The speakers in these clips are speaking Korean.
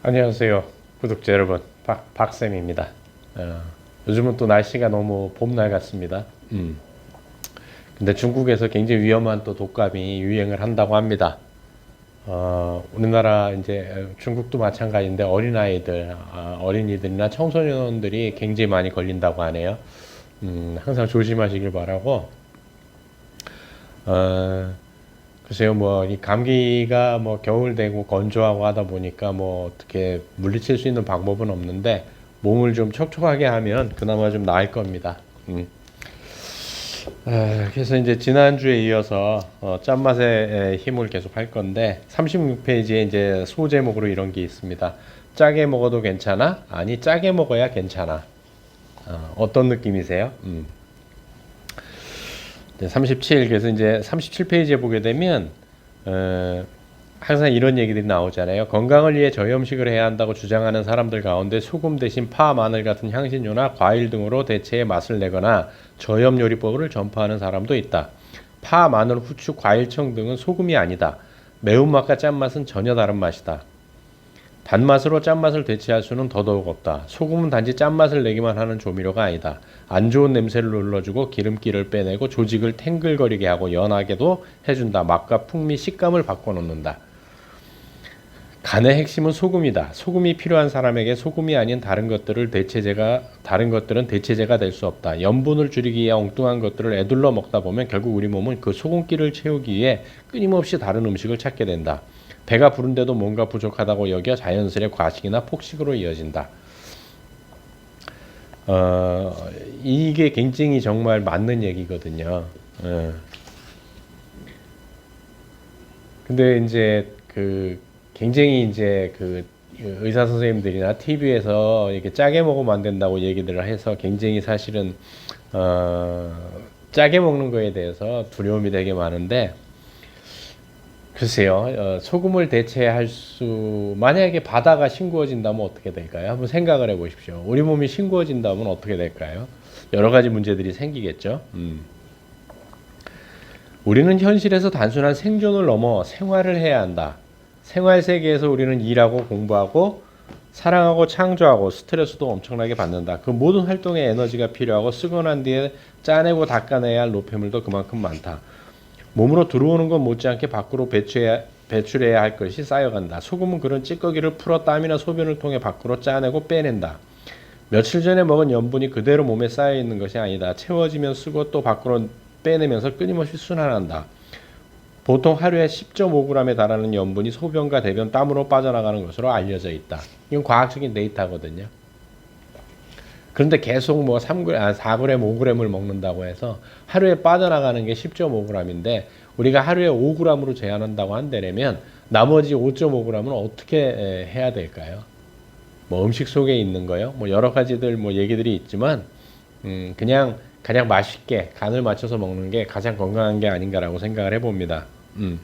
안녕하세요 구독자 여러분. 박, 박쌤입니다. 어, 요즘은 또 날씨가 너무 봄날 같습니다. 음. 근데 중국에서 굉장히 위험한 또 독감이 유행을 한다고 합니다. 어, 우리나라 이제 중국도 마찬가지인데 어린아이들 아, 어린이들이나 청소년들이 굉장히 많이 걸린다고 하네요. 음, 항상 조심하시길 바라고. 어, 글쎄요, 뭐, 이 감기가 뭐 겨울 되고 건조하고 하다 보니까 뭐 어떻게 물리칠 수 있는 방법은 없는데 몸을 좀 촉촉하게 하면 그나마 좀 나을 겁니다. 음. 아, 그래서 이제 지난주에 이어서 어, 짠맛의 힘을 계속 할 건데 36페이지에 이제 소제목으로 이런 게 있습니다. 짜게 먹어도 괜찮아? 아니, 짜게 먹어야 괜찮아. 어, 어떤 느낌이세요? 음. 네, 37 그래서 이제 37페이지에 보게 되면 어, 항상 이런 얘기들이 나오잖아요. 건강을 위해 저염식을 해야 한다고 주장하는 사람들 가운데 소금 대신 파, 마늘 같은 향신료나 과일 등으로 대체의 맛을 내거나 저염 요리법을 전파하는 사람도 있다. 파, 마늘, 후추, 과일청 등은 소금이 아니다. 매운맛과 짠맛은 전혀 다른 맛이다. 단맛으로 짠맛을 대체할 수는 더더욱 없다. 소금은 단지 짠맛을 내기만 하는 조미료가 아니다. 안 좋은 냄새를 눌러주고 기름기를 빼내고 조직을 탱글거리게 하고 연하게도 해준다. 맛과 풍미, 식감을 바꿔놓는다. 간의 핵심은 소금이다. 소금이 필요한 사람에게 소금이 아닌 다른 것들을 대체제가 다른 것들은 대체제가 될 수 없다. 염분을 줄이기 위해 엉뚱한 것들을 애둘러 먹다 보면 결국 우리 몸은 그 소금기를 채우기 위해 끊임없이 다른 음식을 찾게 된다. 배가 부른데도 뭔가 부족하다고 여겨 자연스레 과식이나 폭식으로 이어진다. 어, 이게 굉장히 정말 맞는 얘기거든요. 어. 근데 이제 그 굉장히 이제 그 의사 선생님들이나 TV에서 이렇게 짜게 먹으면 안 된다고 얘기들을 해서 굉장히 사실은 어, 짜게 먹는 거에 대해서 두려움이 되게 많은데 글쎄요, 어, 소금을 대체할 수, 만약에 바다가 싱거워진다면 어떻게 될까요? 한번 생각을 해 보십시오. 우리 몸이 싱거워진다면 어떻게 될까요? 여러 가지 문제들이 생기겠죠. 음. 우리는 현실에서 단순한 생존을 넘어 생활을 해야 한다. 생활 세계에서 우리는 일하고 공부하고 사랑하고 창조하고 스트레스도 엄청나게 받는다. 그 모든 활동에 에너지가 필요하고 쓰고 난 뒤에 짜내고 닦아내야 할 노폐물도 그만큼 많다. 몸으로 들어오는 것 못지않게 밖으로 배출해야, 배출해야 할 것이 쌓여간다. 소금은 그런 찌꺼기를 풀어 땀이나 소변을 통해 밖으로 짜내고 빼낸다. 며칠 전에 먹은 염분이 그대로 몸에 쌓여 있는 것이 아니다. 채워지면 쓰고 또 밖으로 빼내면서 끊임없이 순환한다. 보통 하루에 10.5g에 달하는 염분이 소변과 대변, 땀으로 빠져나가는 것으로 알려져 있다. 이건 과학적인 데이터거든요. 그런데 계속 뭐 3g, 아, 4g, 5g을 먹는다고 해서 하루에 빠져나가는 게 10.5g인데 우리가 하루에 5g으로 제한한다고 한다면 나머지 5.5g은 어떻게 해야 될까요? 뭐 음식 속에 있는 거요? 뭐 여러 가지들 뭐 얘기들이 있지만 음 그냥 가장 맛있게 간을 맞춰서 먹는 게 가장 건강한 게 아닌가라고 생각을 해봅니다. 음.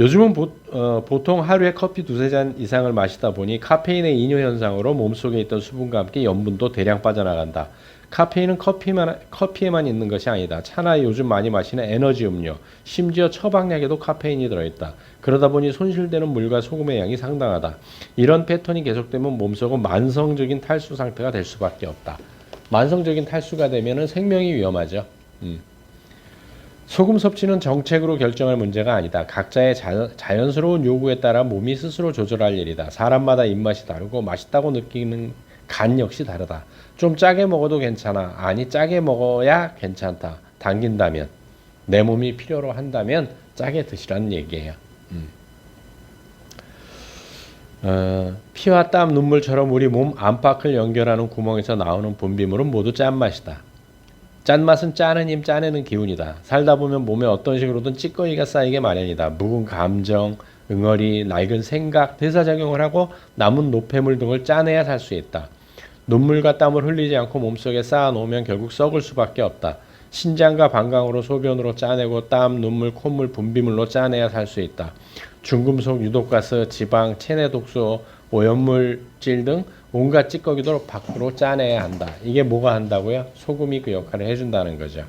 요즘은 보, 어, 보통 하루에 커피 두세 잔 이상을 마시다 보니 카페인의 이뇨 현상으로 몸속에 있던 수분과 함께 염분도 대량 빠져나간다. 카페인은 커피만, 커피에만 있는 것이 아니다. 차나 요즘 많이 마시는 에너지 음료, 심지어 처방약에도 카페인이 들어있다. 그러다 보니 손실되는 물과 소금의 양이 상당하다. 이런 패턴이 계속되면 몸속은 만성적인 탈수 상태가 될 수밖에 없다. 만성적인 탈수가 되면 생명이 위험하죠. 음. 소금 섭취는 정책으로 결정할 문제가 아니다. 각자의 자 연, 스러운 요구에 따라 몸이 스스로 조절할 일이다. 사람마다 입맛이 다르고 맛있다고 느끼는 간 역시 다르다. 좀 짜게 먹어도 괜찮아. 아니 짜게 먹어야 괜찮다. 당긴다면 내 몸이 필요로 한다면 짜게 드시라는 얘기예요. 음. 어, 피와 땀, 눈물처럼 우리 몸 안팎을 연결하는 구멍에서 나오는 분비물은 모두 짠맛이다. 짠맛은 짜는 힘, 짜내는 기운이다. 살다 보면 몸에 어떤 식으로든 찌꺼기가 쌓이게 마련이다. 묵은 감정, 응어리, 낡은 생각, 대사작용을 하고 남은 노폐물 등을 짜내야 살 수 있다. 눈물과 땀을 흘리지 않고 몸속에 쌓아놓으면 결국 썩을 수밖에 없다. 신장과 방광으로 소변으로 짜내고 땀, 눈물, 콧물, 분비물로 짜내야 살 수 있다. 중금속, 유독가스, 지방, 체내 독소, 오염물질 등 온갖 찌꺼기도 밖으로 짜내야 한다. 이게 뭐가 한다고요? 소금이 그 역할을 해준다는 거죠.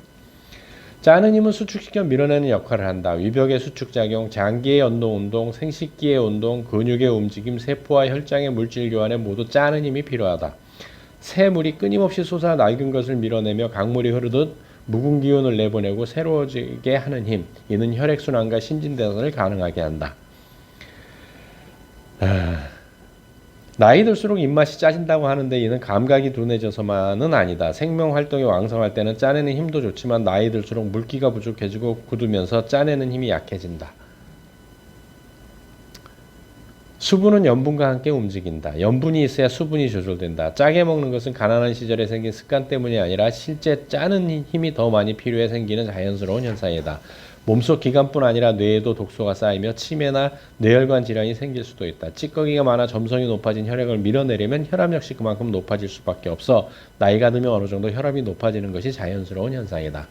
짜는 힘은 수축시켜 밀어내는 역할을 한다. 위벽의 수축작용, 장기의 연동 운동, 생식기의 운동, 근육의 움직임, 세포와 혈장의 물질 교환에 모두 짜는 힘이 필요하다. 새 물이 끊임없이 솟아 낡은 것을 밀어내며 강물이 흐르듯 묵은 기운을 내보내고 새로워지게 하는 힘. 이는 혈액순환과 신진대사를 가능하게 한다. 아, 나이 들수록 입맛이 짜진다고 하는데 이는 감각이 둔해져서만은 아니다. 생명 활동이 왕성할 때는 짜내는 힘도 좋지만 나이 들수록 물기가 부족해지고 굳으면서 짜내는 힘이 약해진다. 수분은 염분과 함께 움직인다. 염분이 있어야 수분이 조절된다. 짜게 먹는 것은 가난한 시절에 생긴 습관 때문이 아니라 실제 짜는 힘이 더 많이 필요해 생기는 자연스러운 현상이다. 몸속 기관뿐 아니라 뇌에도 독소가 쌓이며 치매나 뇌혈관 질환이 생길 수도 있다. 찌꺼기가 많아 점성이 높아진 혈액을 밀어내려면 혈압 역시 그만큼 높아질 수밖에 없어 나이가 들면 어느 정도 혈압이 높아지는 것이 자연스러운 현상이다.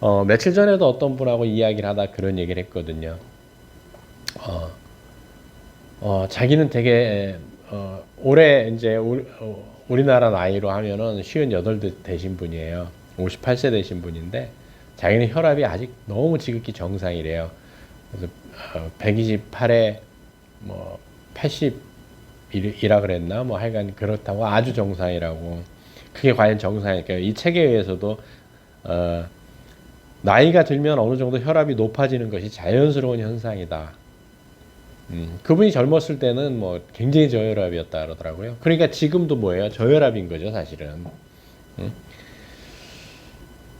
어, 며칠 전에도 어떤 분하고 이야기를 하다 그런 얘기를 했거든요. 어, 어, 자기는 되게 어, 올해 이제 우리, 어, 우리나라 나이로 하면은 58 되신 분이에요. 58세 되신 분인데 자기는 혈압이 아직 너무 지극히 정상이래요. 그래서 어, 128에 뭐 80이라 그랬나 뭐 하여간 그렇다고 아주 정상이라고 그게 과연 정상일까요? 이 책에 의해서도 어, 나이가 들면 어느 정도 혈압이 높아지는 것이 자연스러운 현상이다. 음, 그분이 젊었을 때는 뭐 굉장히 저혈압이었다 그러더라고요. 그러니까 지금도 뭐예요? 저혈압인 거죠, 사실은. 음?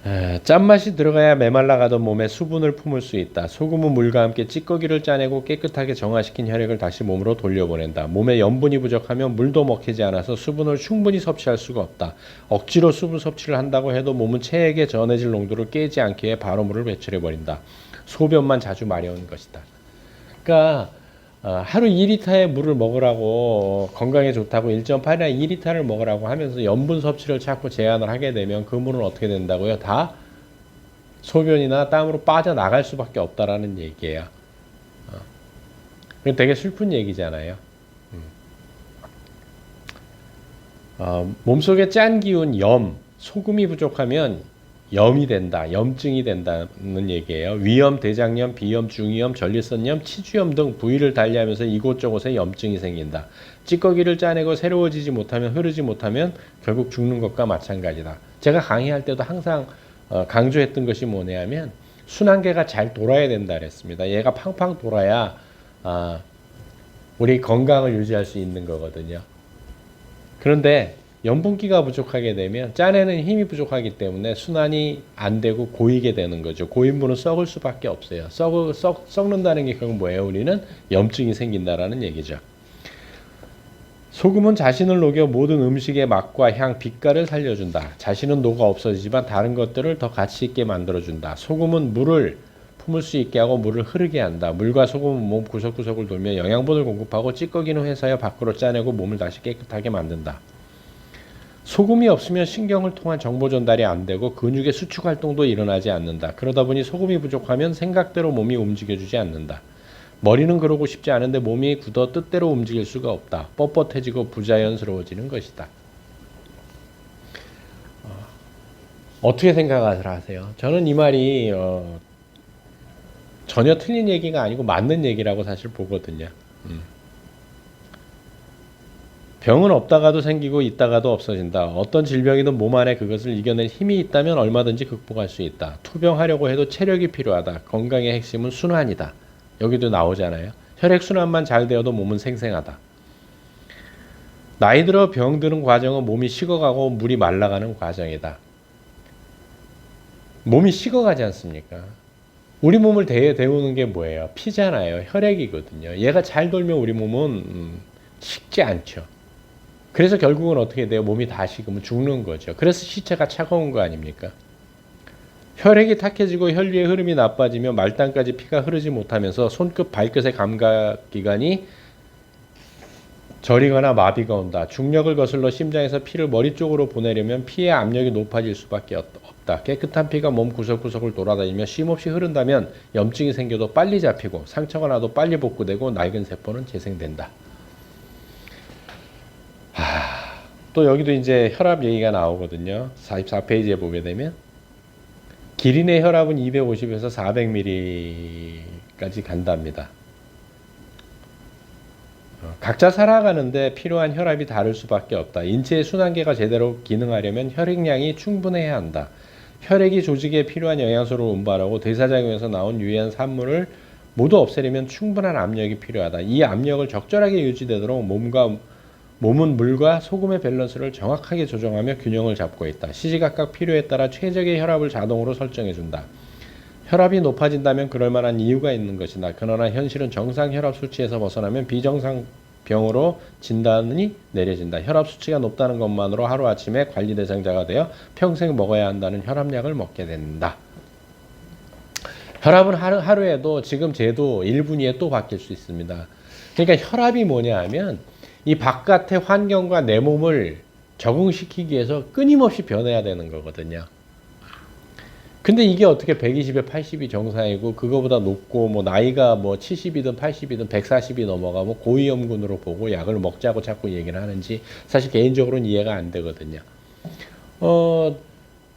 에, 짠맛이 들어가야 메말라가던 몸에 수분을 품을 수 있다. 소금은 물과 함께 찌꺼기를 짜내고 깨끗하게 정화시킨 혈액을 다시 몸으로 돌려보낸다. 몸에 염분이 부족하면 물도 먹히지 않아서 수분을 충분히 섭취할 수가 없다. 억지로 수분 섭취를 한다고 해도 몸은 체액의 전해질 농도를 깨지 해 바로 물을 배출해버린다. 소변만 자주 마려운 것이다. 그러니까 어, 하루 2리터의 물을 먹으라고 어, 건강에 좋다고 1.8이나 2리터를 먹으라고 하면서 염분 섭취를 자꾸 제한을 하게 되면 그 물은 어떻게 된다고요? 다 소변이나 땀으로 빠져나갈 수밖에 없다라는 얘기예요. 어. 이거 되게 슬픈 얘기잖아요. 음. 어, 몸속에 짠 기운, 염, 소금이 부족하면 염이 된다, 염증이 된다는 얘기예요. 위염, 대장염, 비염, 중이염, 전립선염, 치주염 등 부위를 달리하면서 이곳저곳에 염증이 생긴다. 찌꺼기를 짜내고 새로워지지 못하면 흐르지 못하면 결국 죽는 것과 마찬가지다. 제가 강의할 때도 항상 어, 강조했던 것이 뭐냐면 순환계가 잘 돌아야 된다 그랬습니다. 얘가 팡팡 돌아야 아, 우리 건강을 유지할 수 있는 거거든요. 그런데 염분기가 부족하게 되면 짜내는 힘이 부족하기 때문에 순환이 안 되고 고이게 되는 거죠. 고인분은 썩을 수밖에 없어요. 썩, 썩, 썩는다는 게 결국 뭐예요? 우리는 염증이 생긴다라는 얘기죠. 소금은 자신을 녹여 모든 음식의 맛과 향, 빛깔을 살려준다. 자신은 녹아 없어지지만 다른 것들을 더 가치 있게 만들어준다. 소금은 물을 품을 수 있게 하고 물을 흐르게 한다. 물과 소금은 몸 구석구석을 돌며 영양분을 공급하고 찌꺼기는 회사여 밖으로 짜내고 몸을 다시 깨끗하게 만든다. 소금이 없으면 신경을 통한 정보 전달이 안 되고 근육의 수축 활동도 일어나지 않는다. 그러다 보니 소금이 부족하면 생각대로 몸이 움직여주지 않는다. 머리는 그러고 싶지 않은데 몸이 굳어 뜻대로 움직일 수가 없다. 뻣뻣해지고 부자연스러워지는 것이다. 어, 떻게 생각을 하세요? 저는 이 말이 어, 전혀 틀린 얘기가 아니고 맞는 얘기라고 사실 보거든요. 음. 병은 없다가도 생기고 있다가도 없어진다. 어떤 질병이든 몸 안에 그것을 이겨낼 힘이 있다면 얼마든지 극복할 수 있다. 투병하려고 해도 체력이 필요하다. 건강의 핵심은 순환이다. 여기도 나오잖아요. 혈액 순환만 잘 되어도 몸은 생생하다. 나이 들어 병 드는 과정은 몸이 식어가고 물이 말라가는 과정이다. 몸이 식어가지 않습니까? 우리 몸을 대, 데우는 게 뭐예요? 피잖아요. 혈액이거든요. 얘가 잘 돌면 우리 몸은 음, 식지 않죠. 그래서 결국은 어떻게 돼요? 몸이 다 식으면 죽는 거죠. 그래서 시체가 차가운 거 아닙니까? 혈액이 탁해지고 혈류의 흐름이 나빠지며 말단까지 피가 흐르지 못하면서 손끝 발끝의 감각 기관이 저리거나 마비가 온다. 중력을 거슬러 심장에서 피를 머리 쪽으로 보내려면 피의 압력이 높아질 수밖에 없다. 깨끗한 피가 몸 구석구석을 돌아다니며 쉼없이 흐른다면 염증이 생겨도 빨리 잡히고 상처가 나도 빨리 복구되고 낡은 세포는 재생된다. 또 여기도 이제 혈압 얘기가 나오거든요. 44페이지에 보게 되면 기린의 혈압은 250에서 400ml까지 간답니다. 어, 각자 살아가는데 필요한 혈압이 다를 수밖에 없다. 인체의 순환계가 제대로 기능하려면 혈액량이 충분해야 한다. 혈액이 조직에 필요한 영양소를 운반하고 대사작용에서 나온 유해한 산물을 모두 없애려면 충분한 압력이 필요하다. 이 압력을 적절하게 유지되도록 몸과 몸은 물과 소금의 밸런스를 정확하게 조정하며 균형을 잡고 있다. 시시각각 필요에 따라 최적의 혈압을 자동으로 설정해 준다. 혈압이 높아진다면 그럴 만한 이유가 있는 것이다. 그러나 현실은 정상 혈압 수치에서 벗어나면 비정상 병으로 진단이 내려진다. 혈압 수치가 높다는 것만으로 하루아침에 관리 대상자가 되어 평생 먹어야 한다는 혈압약을 먹게 된다. 혈압은 하루, 하루에도 지금 제도 1분 이에 또 바뀔 수 있습니다. 그러니까 혈압이 뭐냐 하면 이 바깥의 환경과 내 몸을 적응시키기 위해서 끊임없이 변해야 되는 거거든요. 근데 이게 어떻게 120에 80이 정상이고 그거보다 높고 뭐 나이가 뭐 70이든 80이든 140이 넘어가면 고위험군으로 보고 약을 먹자고 자꾸 얘기를 하는지 사실 개인적으로는 이해가 안 되거든요. 어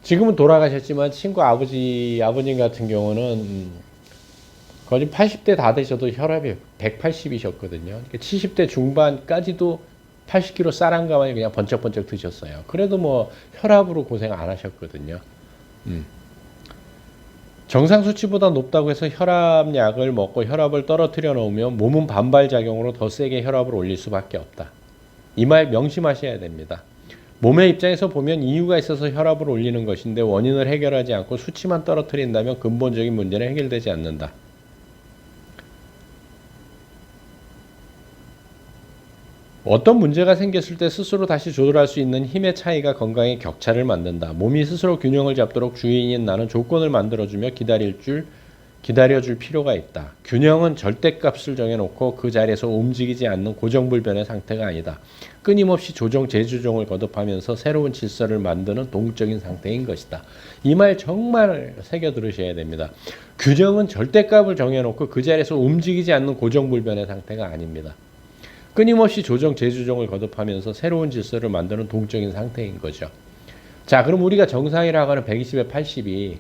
지금은 돌아가셨지만 친구 아버지 아버님 같은 경우는 음, 거의 80대 다 되셔도 혈압이 180이셨거든요. 70대 중반까지도 80kg 쌀한 가마니 그냥 번쩍번쩍 드셨어요. 그래도 뭐 혈압으로 고생 안 하셨거든요. 음. 정상 수치보다 높다고 해서 혈압약을 먹고 혈압을 떨어뜨려 놓으면 몸은 반발 작용으로 더 세게 혈압을 올릴 수밖에 없다. 이 말 명심하셔야 됩니다. 몸의 입장에서 보면 이유가 있어서 혈압을 올리는 것인데 원인을 해결하지 않고 수치만 떨어뜨린다면 근본적인 문제는 해결되지 않는다. 어떤 문제가 생겼을 때 스스로 다시 조절할 수 있는 힘의 차이가 건강의 격차를 만든다. 몸이 스스로 균형을 잡도록 주인인 나는 조건을 만들어주며 기다릴 줄 기다려줄 필요가 있다. 균형은 절대값을 정해놓고 그 자리에서 움직이지 않는 고정불변의 상태가 아니다. 끊임없이 조정, 재조정을 거듭하면서 새로운 질서를 만드는 동적인 상태인 것이다. 이 말 정말 새겨 들으셔야 됩니다. 균형은 절대값을 정해놓고 그 자리에서 움직이지 않는 고정불변의 상태가 아닙니다. 끊임없이 조정, 재조정을 거듭하면서 새로운 질서를 만드는 동적인 상태인 거죠. 자, 그럼 우리가 정상이라고 하는 120에 80이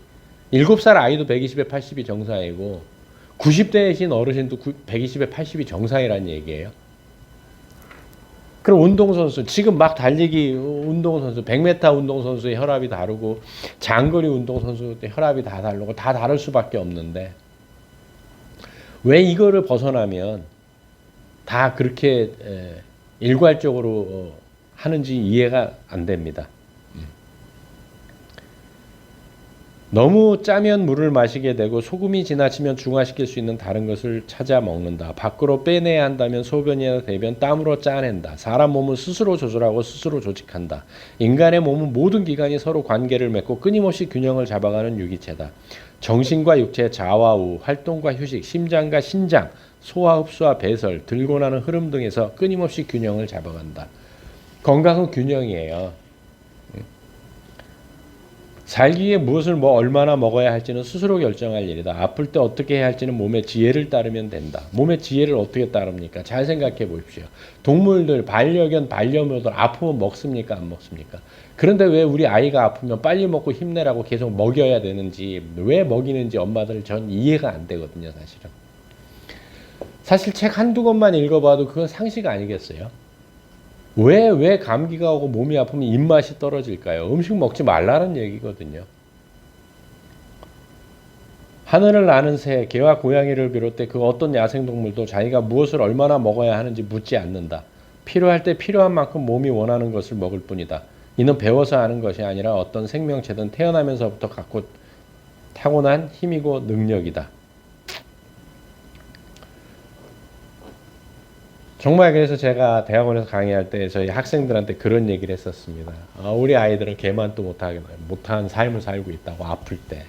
7살 아이도 120에 80이 정상이고 90대이신 어르신도 120에 80이 정상이라는 얘기예요. 그럼 운동선수, 지금 막 달리기 운동선수, 100m 운동선수의 혈압이 다르고 장거리 운동선수의 혈압이 다 다르고 다 다를 수밖에 없는데 왜 이거를 벗어나면 다 그렇게 일괄적으로 어, 하는지 이해가 안 됩니다. 너무 짜면 물을 마시게 되고 소금이 지나치면 중화시킬 수 있는 다른 것을 찾아 먹는다. 밖으로 빼내야 한다면 소변이나 대변 땀으로 짜낸다. 사람 몸은 스스로 조절하고 스스로 조직한다. 인간의 몸은 모든 기관이 서로 관계를 맺고 끊임없이 균형을 잡아가는 유기체다. 정신과 육체, 좌와우, 활동과 휴식, 심장과 신장, 소화 흡수와 배설, 들고 나는 흐름 등에서 끊임없이 균형을 잡아간다. 건강은 균형이에요. 살기 위해 무엇을 뭐 얼마나 먹어야 할지는 스스로 결정할 일이다. 아플 때 어떻게 해야 할지는 몸의 지혜를 따르면 된다. 몸의 지혜를 어떻게 따릅니까? 잘 생각해 보십시오. 동물들, 반려견, 반려묘들 아프면 먹습니까? 안 먹습니까? 그런데 왜 우리 아이가 아프면 빨리 먹고 힘내라고 계속 먹여야 되는지, 왜 먹이는지 엄마들 전 이해가 안 되거든요, 사실은. 사실 책 한두 권만 읽어봐도 그건 상식 아니겠어요? 왜, 왜 감기가 오고 몸이 아프면 입맛이 떨어질까요? 음식 먹지 말라는 얘기거든요. 하늘을 나는 새, 개와 고양이를 비롯해 그 어떤 야생동물도 자기가 무엇을 얼마나 먹어야 하는지 묻지 않는다. 필요할 때 필요한 만큼 몸이 원하는 것을 먹을 뿐이다. 이는 배워서 하는 것이 아니라 어떤 생명체든 태어나면서부터 갖고 타고난 힘이고 능력이다. 정말 그래서 제가 대학원에서 강의할 때 저희 학생들한테 그런 얘기를 했었습니다. 아, 우리 아이들은 개만도 못하게 못한 삶을 살고 있다고 아플 때.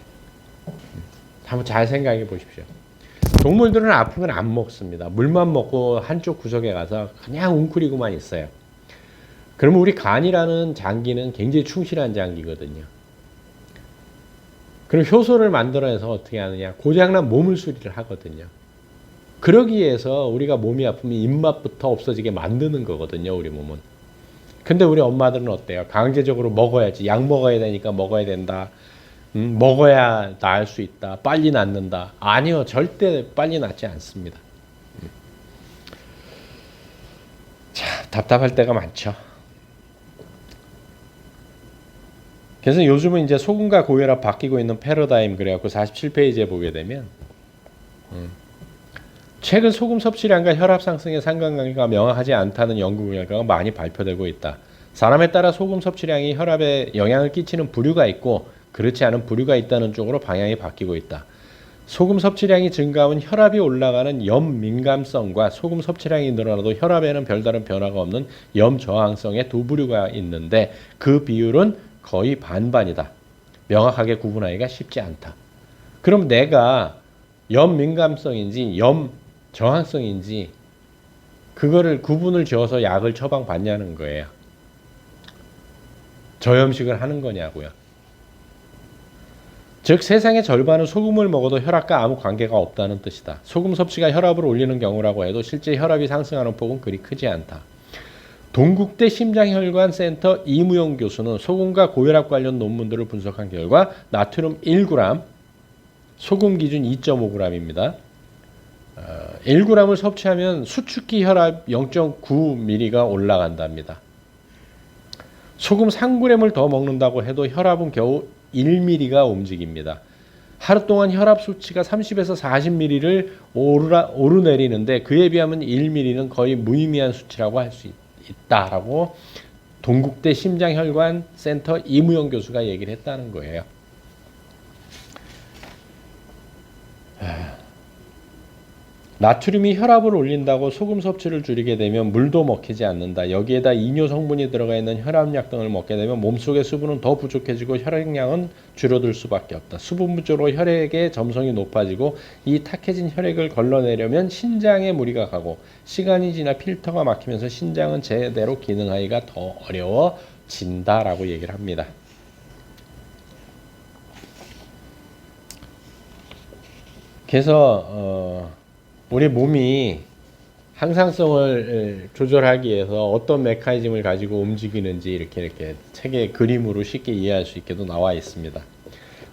한번 잘 생각해 보십시오. 동물들은 아프면 안 먹습니다. 물만 먹고 한쪽 구석에 가서 그냥 웅크리고만 있어요. 그러면 우리 간이라는 장기는 굉장히 충실한 장기거든요. 그럼 효소를 만들어내서 어떻게 하느냐? 고장난 몸을 수리를 하거든요. 그러기 위해서 우리가 몸이 아프면 입맛부터 없어지게 만드는 거거든요, 우리 몸은. 근데 우리 엄마들은 어때요? 강제적으로 먹어야지. 약 먹어야 되니까 먹어야 된다. 음, 먹어야 나을 수 있다. 빨리 낫는다. 아니요, 절대 빨리 낫지 않습니다. 음. 자, 답답할 때가 많죠. 그래서 요즘은 이제 소금과 고혈압 바뀌고 있는 패러다임 그래갖고 47페이지에 보게 되면 음, 최근 소금 섭취량과 혈압 상승의 상관관계가 명확하지 않다는 연구 결과가 많이 발표되고 있다. 사람에 따라 소금 섭취량이 혈압에 영향을 끼치는 부류가 있고 그렇지 않은 부류가 있다는 쪽으로 방향이 바뀌고 있다. 소금 섭취량이 증가하면 혈압이 올라가는 염 민감성과 소금 섭취량이 늘어나도 혈압에는 별다른 변화가 없는 염 저항성의 두 부류가 있는데 그 비율은 거의 반반이다. 명확하게 구분하기가 쉽지 않다. 그럼 내가 염 민감성인지 염 저항성인지 그거를 구분을 지어서 약을 처방받냐는 거예요. 저염식을 하는 거냐고요. 즉 세상의 절반은 소금을 먹어도 혈압과 아무 관계가 없다는 뜻이다. 소금 섭취가 혈압을 올리는 경우라고 해도 실제 혈압이 상승하는 폭은 그리 크지 않다. 동국대 심장혈관 센터 이무용 교수는 소금과 고혈압 관련 논문들을 분석한 결과 나트륨 1g, 소금 기준 2.5g입니다. 어, 1g을 섭취하면 수축기 혈압 0.9mm가 올라간답니다. 소금 3g을 더 먹는다고 해도 혈압은 겨우 1mm가 움직입니다. 하루 동안 혈압 수치가 30에서 40mm를 오르라, 오르내리는데 그에 비하면 1mm는 거의 무의미한 수치라고 할 수 있다라고 동국대 심장혈관 센터 이무영 교수가 얘기를 했다는 거예요. 나트륨이 혈압을 올린다고 소금 섭취를 줄이게 되면 물도 먹히지 않는다. 여기에다 이뇨 성분이 들어가 있는 혈압약 등을 먹게 되면 몸속의 수분은 더 부족해지고 혈액량은 줄어들 수밖에 없다. 수분 부족으로 혈액의 점성이 높아지고 이 탁해진 혈액을 걸러내려면 신장에 무리가 가고 시간이 지나 필터가 막히면서 신장은 제대로 기능하기가 더 어려워진다라고 얘기를 합니다. 그래서 어, 우리 몸이 항상성을 조절하기 위해서 어떤 메커니즘을 가지고 움직이는지 이렇게 이렇게 책의 그림으로 쉽게 이해할 수 있게도 나와 있습니다.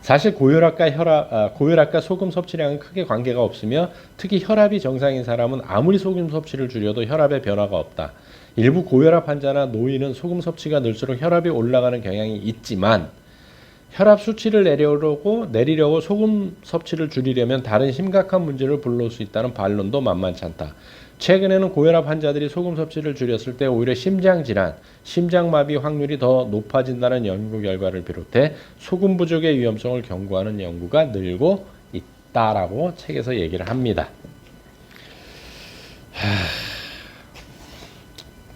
사실 고혈압과 혈압, 아, 고혈압과 소금 섭취량은 크게 관계가 없으며 특히 혈압이 정상인 사람은 아무리 소금 섭취를 줄여도 혈압에 변화가 없다. 일부 고혈압 환자나 노인은 소금 섭취가 늘수록 혈압이 올라가는 경향이 있지만 혈압 수치를 내려고 내리려고 소금 섭취를 줄이려면 다른 심각한 문제를 불러올 수 있다는 반론도 만만치 않다. 최근에는 고혈압 환자들이 소금 섭취를 줄였을 때 오히려 심장 질환, 심장마비 확률이 더 높아진다는 연구 결과를 비롯해 소금 부족의 위험성을 경고하는 연구가 늘고 있다라고 책에서 얘기를 합니다. 하...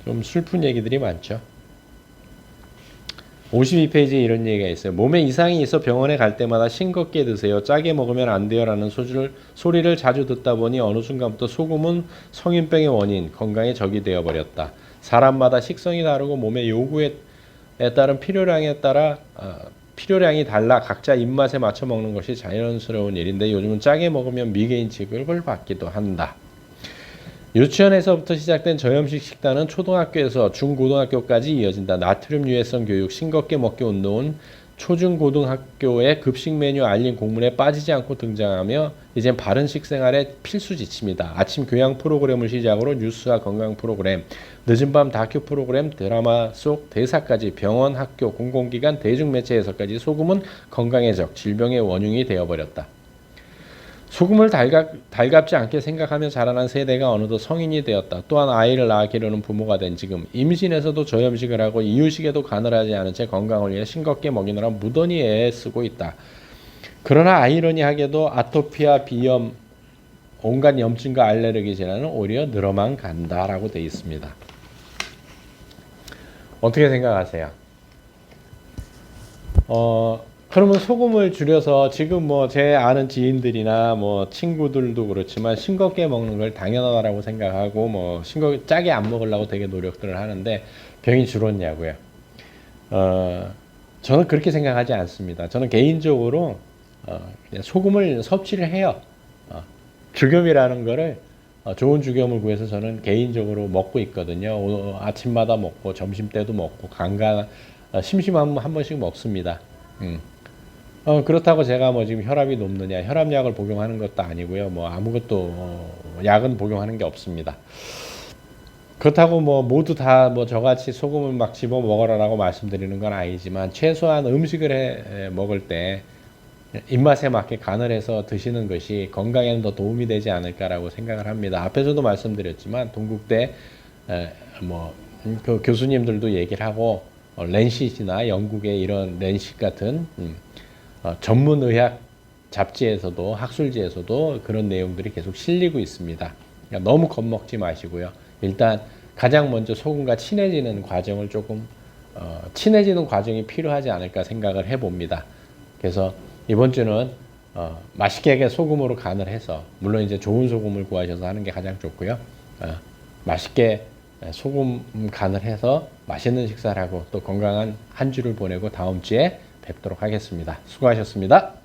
좀 슬픈 얘기들이 많죠. 52페이지에 이런 얘기가 있어요. 몸에 이상이 있어 병원에 갈 때마다 싱겁게 드세요. 짜게 먹으면 안 돼요라는 소리를, 소리를 자주 듣다 보니 어느 순간부터 소금은 성인병의 원인, 건강에 적이 되어 버렸다. 사람마다 식성이 다르고 몸의 요구에 따른 필요량에 따라 어, 필요량이 달라 각자 입맛에 맞춰 먹는 것이 자연스러운 일인데 요즘은 짜게 먹으면 미개인 취급을 받기도 한다. 유치원에서부터 시작된 저염식 식단은 초등학교에서 중고등학교까지 이어진다. 나트륨 유해성 교육, 싱겁게 먹기 운동은 초중고등학교의 급식 메뉴 알림 공문에 빠지지 않고 등장하며 이제 바른 식생활의 필수 지침이다. 아침 교양 프로그램을 시작으로 뉴스와 건강 프로그램, 늦은 밤 다큐 프로그램, 드라마 속 대사까지 병원, 학교, 공공기관, 대중매체에서까지 소금은 건강의 적, 질병의 원흉이 되어버렸다. 소금을 달갑, 달갑지 않게 생각하며 자라난 세대가 어느덧 성인이 되었다. 또한 아이를 낳아 기르는 부모가 된 지금 임신에서도 저염식을 하고 이유식에도 가늘하지 않은 채 건강을 위해 싱겁게 먹이느라 무던히 애쓰고 있다. 그러나 아이러니하게도 아토피와 비염, 온갖 염증과 알레르기 질환은 오히려 늘어만 간다라고 되어 있습니다. 어떻게 생각하세요? 어, 그러면 소금을 줄여서 지금 뭐 제 아는 지인들이나 뭐 친구들도 그렇지만 싱겁게 먹는 걸 당연하다고 생각하고 뭐 싱겁게 짜게 안 먹으려고 되게 노력들을 하는데 병이 줄었냐고요. 어, 저는 그렇게 생각하지 않습니다. 저는 개인적으로 어, 그냥 소금을 섭취를 해요. 어, 죽염이라는 거를 어, 좋은 죽염을 구해서 저는 개인적으로 먹고 있거든요. 오, 아침마다 먹고 점심 때도 먹고 간간 어, 심심하면 한 번씩 먹습니다. 음. 어, 그렇다고 제가 뭐 지금 혈압이 높느냐, 혈압약을 복용하는 것도 아니고요. 뭐 아무것도 어, 약은 복용하는 게 없습니다. 그렇다고 뭐 모두 다 뭐 저같이 소금을 막 집어 먹어라라고 말씀드리는 건 아니지만 최소한 음식을 해, 에, 먹을 때 입맛에 맞게 간을 해서 드시는 것이 건강에는 더 도움이 되지 않을까라고 생각을 합니다. 앞에서도 말씀드렸지만 동국대 에, 뭐그 교수님들도 얘기를 하고 어, 렌시트나 영국의 이런 렌시 같은 음, 어, 전문 의학 잡지에서도 학술지에서도 그런 내용들이 계속 실리고 있습니다. 그러니까 너무 겁먹지 마시고요. 일단 가장 먼저 소금과 친해지는 과정을 조금 어, 친해지는 과정이 필요하지 않을까 생각을 해봅니다. 그래서 이번 주는 어, 맛있게 소금으로 간을 해서 물론 이제 좋은 소금을 구하셔서 하는 게 가장 좋고요. 어, 맛있게 소금 간을 해서 맛있는 식사를 하고 또 건강한 한 주를 보내고 다음 주에 뵙도록 하겠습니다. 수고하셨습니다.